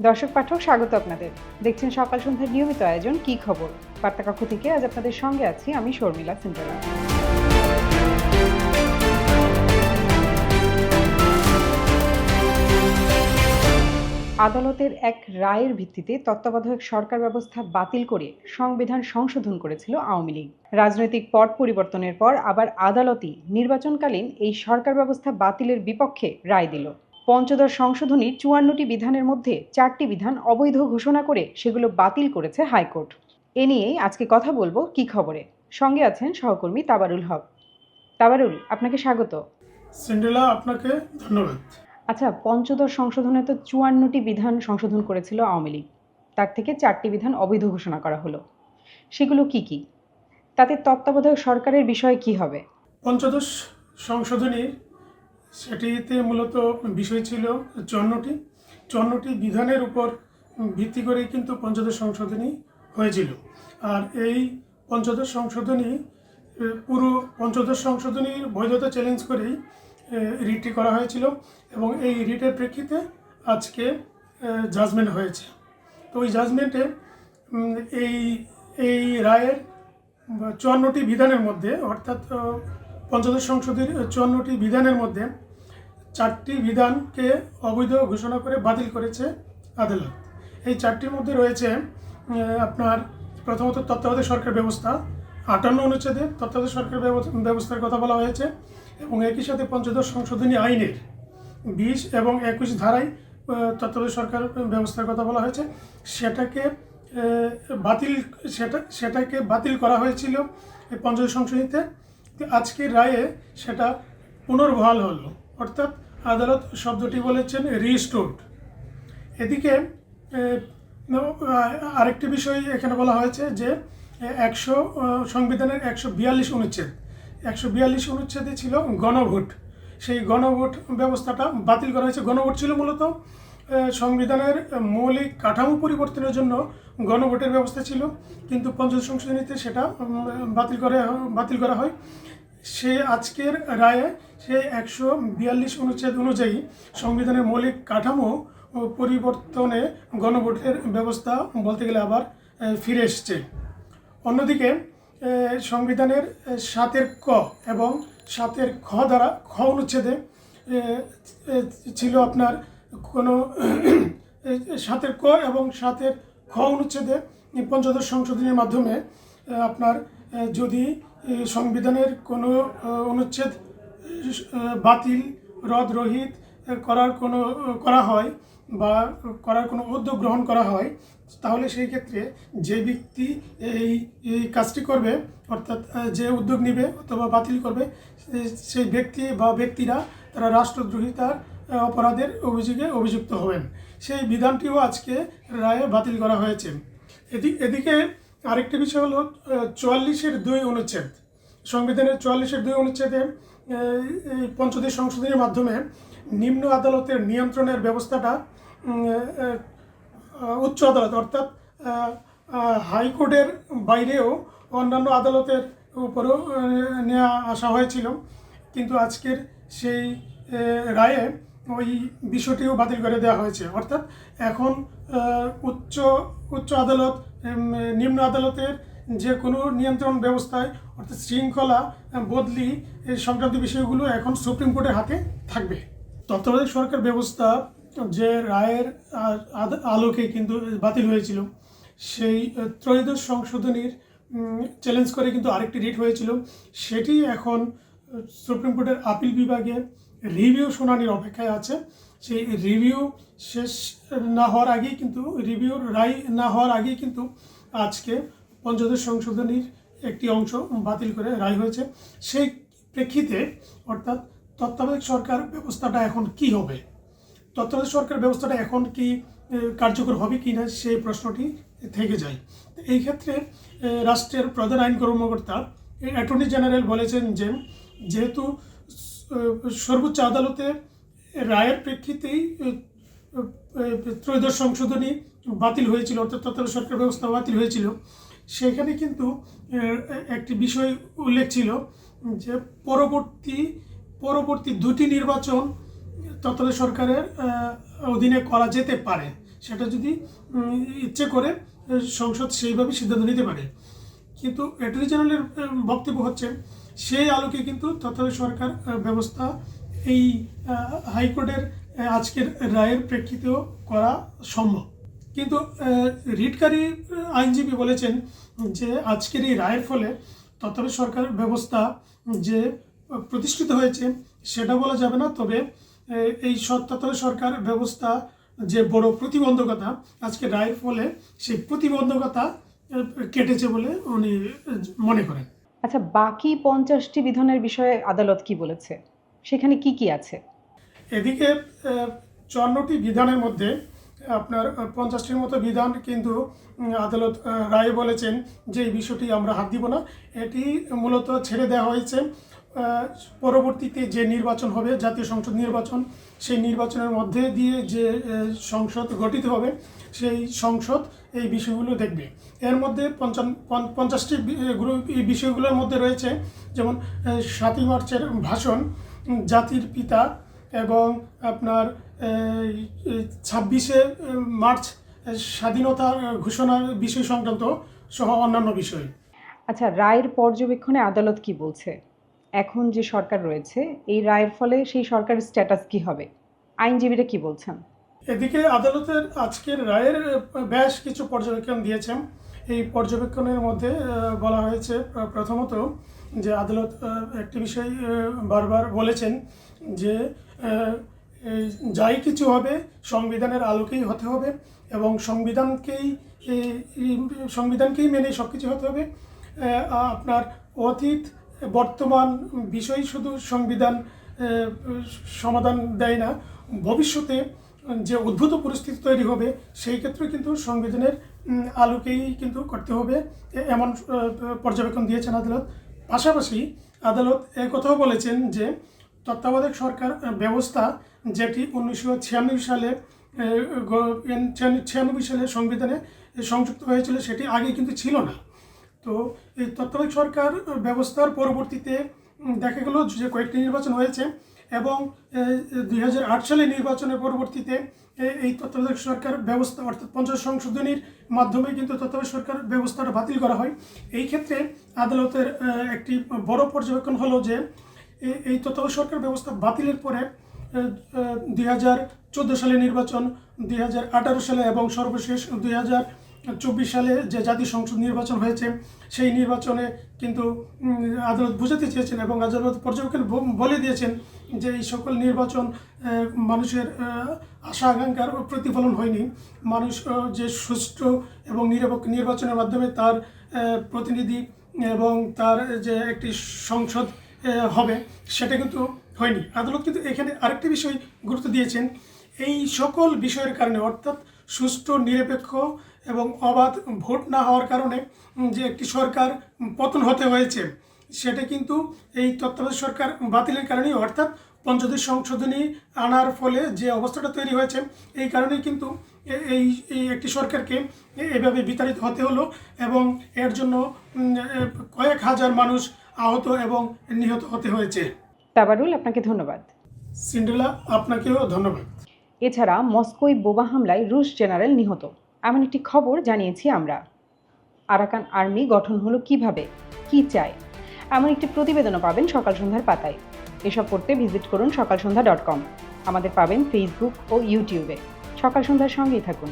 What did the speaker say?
দর্শক পাঠক, স্বাগত আপনাদের। দেখছেন সকাল সন্ধ্যার নিয়মিত আয়োজন, কি খবর? বার্তাকক্ষ থেকে আজ আপনাদের সঙ্গে আছি আমি শর্মিলা সিন্ডালা আদালতের এক রায়ের ভিত্তিতে তত্ত্বাবধায়ক সরকার ব্যবস্থা বাতিল করে সংবিধান সংশোধন করেছিল আওয়ামী লীগ। রাজনৈতিক পট পরিবর্তনের পর আবার আদালতই নির্বাচনকালীন এই সরকার ব্যবস্থা বাতিলের বিপক্ষে রায় দিল। পঞ্চদশ সংশোধনীর চুয়ান্নটি বিধানের মধ্যে চারটি বিধান অবৈধ ঘোষণা করে সেগুলো বাতিল করেছে হাইকোর্ট। এ নিয়েই আজকে কথা বলব কি খবরে। সঙ্গে আছেন সহকর্মী তাবারুল হক। তাবারুল আপনাকে স্বাগত। সিন্ডেলা আপনাকে ধন্যবাদ। আচ্ছা পঞ্চদশ সংশোধনে তো চুয়ান্নটি বিধান সংশোধন করেছিল আওয়ামী লীগ। তার থেকে চারটি বিধান অবৈধ ঘোষণা করা হলো। সেগুলো কি কি? তাতে তত্ত্বাবধায়ক সরকারের বিষয় কি হবে? পঞ্চদশ সংশোধনী সেটিতে মূলত বিষয় ছিল চন্নটি। চুয়ান্নটি বিধানের উপর ভিত্তি করে কিন্তু পঞ্চদশ সংশোধনী হয়েছিল। আর এই পঞ্চদশ সংশোধনী পুরো পঞ্চদশ সংশোধনীর বৈধতা চ্যালেঞ্জ করেই রিটটি করা হয়েছিল এবং এই রিটের প্রেক্ষিতে আজকে জাজমেন্ট হয়েছে। তো ওই জাজমেন্টে এই এই রায়ের চুয়ান্নটি বিধানের মধ্যে, অর্থাৎ পঞ্চদশ সংসদের চুয়ান্নটি বিধানের মধ্যে চারটি বিধানকে অবৈধ ঘোষণা করে বাতিল করেছে আদালত। এই চারটির মধ্যে রয়েছে আপনার প্রথমত তত্ত্বাবধায়ক সরকার ব্যবস্থা, আটান্ন অনুচ্ছেদে তত্ত্বাবধায়ক সরকার ব্যব- ব্যবস্থার কথা বলা হয়েছে এবং একই সাথে পঞ্চদশ সংশোধনী আইনের বিশ এবং একুশ ধারায় তত্ত্বাবধায়ক সরকার ব্যবস্থার কথা বলা হয়েছে। সেটাকে বাতিল সেটা সেটাকে বাতিল করা হয়েছিল পঞ্চদশ সংশোধনীতে। আজকের রায়ে সেটা পুনর্বহাল হলো। অর্থাৎ আদালত শব্দটি বলেছেন রিস্টোর্ড এদিকে আরেকটি বিষয় এখানে বলা হয়েছে যে একশো সংবিধানের একশো বিয়াল্লিশ অনুচ্ছেদ। একশো বিয়াল্লিশ অনুচ্ছেদে ছিল গণভোট। সেই গণভোট ব্যবস্থাটা বাতিল করা হয়েছে। গণভোট ছিল মূলত সংবিধানের মৌলিক কাঠামো পরিবর্তনের জন্য গণভোটের ব্যবস্থা ছিল। কিন্তু পঞ্চায়েত সংশোধনীতে সেটা বাতিল করে, বাতিল করা হয়। সে আজকের রায়ে সে একশো বিয়াল্লিশ অনুচ্ছেদ অনুযায়ী সংবিধানের মৌলিক কাঠামো ও পরিবর্তনে গণভোটের ব্যবস্থা বলতে গেলে আবার ফিরে এসছে। অন্যদিকে সংবিধানের সাতের ক এবং সাতের খ দ্বারা, খ অনুচ্ছেদে ছিল আপনার কোনো সাতের ক এবং সাতের খ অনুচ্ছেদে পঞ্চদশ সংশোধনীর মাধ্যমে আপনার যদি সংবিধানের কোনো অনুচ্ছেদ বাতিল, রদ রহিত করার কোনো, করা হয় বা করার কোনো উদ্যোগ গ্রহণ করা হয়, তাহলে সেই ক্ষেত্রে যে ব্যক্তি এই এই কাজটি করবে, অর্থাৎ যে উদ্যোগ নেবে অথবা বাতিল করবে সেই ব্যক্তি বা ব্যক্তিরা তারা রাষ্ট্রদ্রোহিতার অপরাধের অভিযোগে অভিযুক্ত হবেন। সেই বিধানটিও আজকে রায়ে বাতিল করা হয়েছে। এদি, এদিকে আরেকটি বিষয় হলো চুয়াল্লিশের দুই অনুচ্ছেদ। সংবিধানের চুয়াল্লিশের দুই অনুচ্ছেদে পঞ্চদশ সংশোধনীর মাধ্যমে নিম্ন আদালতের নিয়ন্ত্রণের ব্যবস্থাটা উচ্চ আদালত অর্থাৎ হাইকোর্টের বাইরেও অন্যান্য আদালতের উপরেও নেওয়া আসা হয়েছিল। কিন্তু আজকের সেই রায়ে ওই বিষয়টিও বাতিল করে দেওয়া হয়েছে। অর্থাৎ এখন উচ্চ উচ্চ আদালত নিম্ন আদালতের যে কোনো নিয়ন্ত্রণ ব্যবস্থায়, অর্থাৎ শৃঙ্খলা বদলি এই সংক্রান্ত বিষয়গুলো এখন সুপ্রিম কোর্টের হাতে থাকবে। তত্ত্বাবধায়ক সরকার ব্যবস্থা যে রায়ের আলোকে কিন্তু বাতিল হয়েছিল, সেই ত্রয়োদশ সংশোধনীর চ্যালেঞ্জ করে কিন্তু আরেকটি রিট হয়েছিল। সেটি এখন সুপ্রিম কোর্টের আপিল বিভাগে রিভিউ শুনানির অপেক্ষায় আছে। সেই রিভিউ শেষ না হওয়ার আগেই কিন্তু, রিভিউর রায় না হওয়ার আগেই কিন্তু আজকে পঞ্চদশ সংশোধনীর একটি অংশ বাতিল করে রায় হয়েছে। সেই প্রেক্ষিতে অর্থাৎ তত্ত্বাবধায়ক সরকার ব্যবস্থাটা এখন কি হবে? তত্ত্বাবধায়ক সরকার ব্যবস্থাটা এখন কি কার্যকর হবে কি না, সেই প্রশ্নটি থেকে যায়। এই ক্ষেত্রে রাষ্ট্রের প্রধান আইন কর্মকর্তা অ্যাটর্নি জেনারেল বলেছেন যে, যেহেতু সর্বোচ্চ আদালতে রায়ের প্রেক্ষিতেই ত্রয়োদশ সংশোধনী বাতিল হয়েছিল, অর্থাৎ তত্ত্বাবধায়ক সরকার ব্যবস্থা বাতিল হয়েছিল। সেখানে কিন্তু একটি বিষয় উল্লেখ ছিল যে পরবর্তী পরবর্তী দুটি নির্বাচন তৎকালীন সরকারের অধীনে করা যেতে পারে। সেটা যদি ইচ্ছে করে সংসদ সেইভাবে সিদ্ধান্ত নিতে পারে। কিন্তু অ্যাটর্নি জেনারেলের বক্তব্য হচ্ছে, সেই আলোকে কিন্তু তত্ত্বাবধায়ক সরকার ব্যবস্থা এই হাইকোর্টের আজকের রায়ের প্রেক্ষিতেও করা সম্ভব। কিন্তু রিটকারী আইনজীবী বলেছেন যে আজকের এই রায়ের ফলে তত্ত্বাবধায়ক সরকার ব্যবস্থা যে প্রতিষ্ঠিত হয়েছে, সেটা বলা যাবে না। তবে এই তত্ত্বাবধায়ক সরকার ব্যবস্থা যে বড় প্রতিবন্ধকতা, আজকে রায়ের ফলে সেই প্রতিবন্ধকতা কেটেছে বলে উনি মনে করেন। আচ্ছা বাকি পঞ্চাশটি বিধানের বিষয়ে আদালত কি বলেছে? সেখানে কি কি আছে? এদিকে চুয়ান্নটি বিধানের মধ্যে আপনার পঞ্চাশটির মতো বিধান কিন্তু আদালত রায় বলেছেন যে এই বিষয়টি আমরা হাত দিব না। এটি মূলত ছেড়ে দেওয়া হয়েছে। পরবর্তীতে যে নির্বাচন হবে, জাতীয় সংসদ নির্বাচন, সেই নির্বাচনের মধ্যে দিয়ে যে সংসদ গঠিত হবে, সেই সংসদ এই বিষয়গুলো দেখবে। এর মধ্যে পঞ্চান পঞ্চ- পঞ্চাশটি গ্রুপ এই বিষয়গুলোর মধ্যে রয়েছে, যেমন সাতই মার্চের ভাষণ, জাতির পিতা এবং আপনার ছাব্বিশে মার্চ স্বাধীনতা ঘোষণার বিষয় সংক্রান্ত সহ অন্যান্য বিষয়। আচ্ছা রায়ের পর্যবেক্ষণে আদালত কি বলছে? এখন যে সরকার রয়েছে, এই রায়ের ফলে সেই সরকারের স্ট্যাটাস কি হবে? আইনজীবীরা কি বলছেন? এদিকে আদালতের আজকের রায়ের বেশ কিছু পর্যবেক্ষণ দিয়েছেন। এই পর্যবেক্ষণের মধ্যে বলা হয়েছে প্রথমত যে আদালত একটি বিষয় বারবার বলেছেন যে যাই কিছু হবে, সংবিধানের আলোকেই হতে হবে এবং সংবিধানকেই সংবিধানকেই মেনে সব কিছু হতে হবে। আপনার অতীত বর্তমান বিষয় শুধু সংবিধান সমাধান দেয় না, ভবিষ্যতে যে উদ্ভূত পরিস্থিতি তৈরি হবে, সেই ক্ষেত্রে কিন্তু সংবিধানের আলোকেই কিন্তু করতে হবে এমন পর্যবেক্ষণ দিয়েছেন আদালত। পাশাপাশি আদালত কথাও বলেছেন যে, তত্ত্বাবধায়ক সরকার ব্যবস্থা যেটি উনিশশো ছিয়ানব্বই সালে ছিয়ানব্বই সালে সংবিধানে সংযুক্ত হয়েছিল, সেটি আগে কিন্তু ছিল না। তো এই তত্ত্বাবধায়ক সরকার ব্যবস্থার পরবর্তীতে দেখা গেল যে কয়েকটি নির্বাচন হয়েছে এবং দুই হাজার আট সালে নির্বাচনের পরবর্তীতে এই তত্ত্বাবধায়ক সরকার ব্যবস্থা অর্থাৎ পঞ্চায়েত সংশোধনীর মাধ্যমে কিন্তু তত্ত্বাবধায়ক সরকার ব্যবস্থাটা বাতিল করা হয়। এই ক্ষেত্রে আদালতের একটি বড় পর্যবেক্ষণ হলো যে এই তত্ত্বাবধায়ক সরকার ব্যবস্থা বাতিলের পরে দুই হাজার চোদ্দ সালে নির্বাচন, দুই হাজার আঠারো সালে এবং সর্বশেষ দুই হাজার চব্বিশ সালে যে জাতীয় সংসদ নির্বাচন হয়েছে, সেই নির্বাচনে কিন্তু আদালত বুঝাতে চেয়েছেন এবং আদালত পর্যবেক্ষণ বলে দিয়েছেন যে এই সকল নির্বাচন মানুষের আশা, আকাঙ্ক্ষার প্রতিফলন হয়নি। মানুষ যে সুষ্ঠু এবং নিরপেক্ষ নির্বাচনের মাধ্যমে তার প্রতিনিধি এবং তার, যে একটি সংসদ হবে, সেটা কিন্তু হয়নি। আদালত কিন্তু এখানে আরেকটি বিষয় গুরুত্ব দিয়েছেন। এই সকল বিষয়ের কারণে, অর্থাৎ সুষ্ঠু, নিরপেক্ষ এবং অবাধ ভোট না হওয়ার কারণে যে একটি সরকার পতন হতে হয়েছে সেটা কিন্তু এই তত্ত্বাবধায়ক সরকার বাতিলের কারণেই অর্থাৎ পঞ্চদশ সংশোধনী আনার ফলে যে অবস্থাটা তৈরি হয়েছে এই কারণেই কিন্তু এই এই একটি সরকারকে এভাবে বিতাড়িত হতে হলো এবং এর জন্য কয়েক হাজার মানুষ আহত এবং নিহত হতে হয়েছে। তাবারুল আপনাকে ধন্যবাদ। সিন্ড্রেলা আপনাকেও ধন্যবাদ। এছাড়া মস্কোয় বোমা হামলায় রুশ জেনারেল নিহত। এমন একটি খবর জানিয়েছি আমরা। আরাকান আর্মি গঠন হলো কীভাবে? কি চায়? এমন একটি প্রতিবেদনও পাবেন সকাল সন্ধ্যার পাতায়। এসব পড়তে ভিজিট করুন সকাল সন্ধ্যা ডট কম। আমাদের পাবেন ফেসবুক ও ইউটিউবে সকাল সন্ধ্যার সঙ্গেই থাকুন।